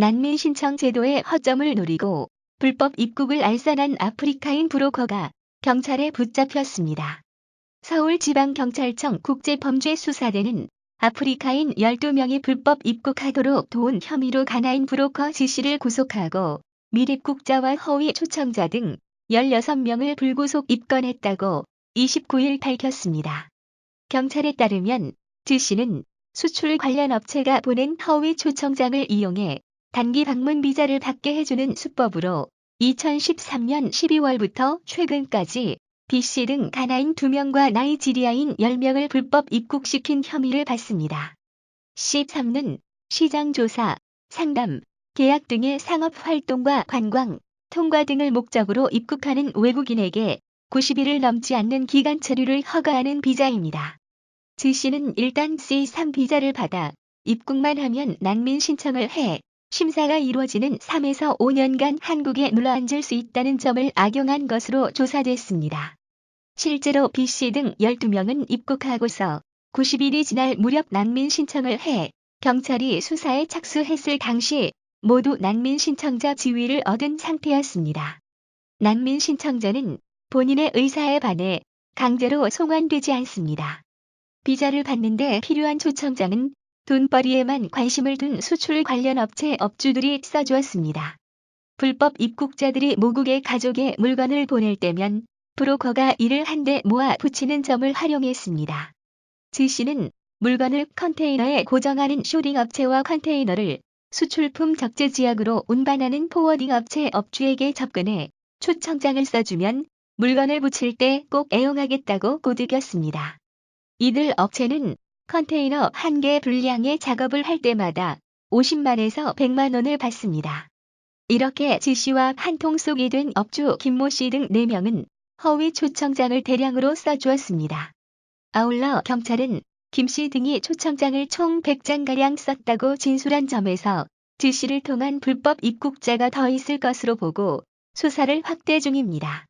난민 신청 제도의 허점을 노리고 불법 입국을 알선한 아프리카인 브로커가 경찰에 붙잡혔습니다. 서울지방경찰청 국제범죄수사대는 아프리카인 12명이 불법 입국하도록 도운 혐의로 가나인 브로커 지씨를 구속하고 미입국자와 허위 초청자 등 16명을 불구속 입건했다고 29일 밝혔습니다. 경찰에 따르면 지씨는 수출 관련 업체가 보낸 허위 초청장을 이용해 단기 방문 비자를 받게 해주는 수법으로 2013년 12월부터 최근까지 B씨 등 가나인 2명과 나이지리아인 10명을 불법 입국시킨 혐의를 받습니다. C3는 시장 조사, 상담, 계약 등의 상업 활동과 관광, 통과 등을 목적으로 입국하는 외국인에게 90일을 넘지 않는 기간 체류를 허가하는 비자입니다. 지 씨는 일단 C3 비자를 받아 입국만 하면 난민 신청을 해 심사가 이루어지는 3에서 5년간 한국에 눌러앉을 수 있다는 점을 악용한 것으로 조사됐습니다. 실제로 B씨 등 12명은 입국하고서 90일이 지날 무렵 난민 신청을 해 경찰이 수사에 착수했을 당시 모두 난민 신청자 지위를 얻은 상태였습니다. 난민 신청자는 본인의 의사에 반해 강제로 송환되지 않습니다. 비자를 받는데 필요한 초청장은 돈벌이에만 관심을 둔 수출 관련 업체 업주들이 써주었습니다. 불법 입국자들이 모국의 가족의 물건을 보낼 때면 브로커가 이를 한데 모아 붙이는 점을 활용했습니다. 지 씨는 물건을 컨테이너에 고정하는 쇼딩 업체와 컨테이너를 수출품 적재 지역으로 운반하는 포워딩 업체 업주에게 접근해 초청장을 써주면 물건을 붙일 때 꼭 애용하겠다고 고득였습니다. 이들 업체는 컨테이너 한 개 분량의 작업을 할 때마다 50만에서 100만 원을 받습니다. 이렇게 지 씨와 한통 쏘게 된 업주 김모 씨 등 4명은 허위 초청장을 대량으로 써주었습니다. 아울러 경찰은 김 씨 등이 초청장을 총 100장가량 썼다고 진술한 점에서 지 씨를 통한 불법 입국자가 더 있을 것으로 보고 수사를 확대 중입니다.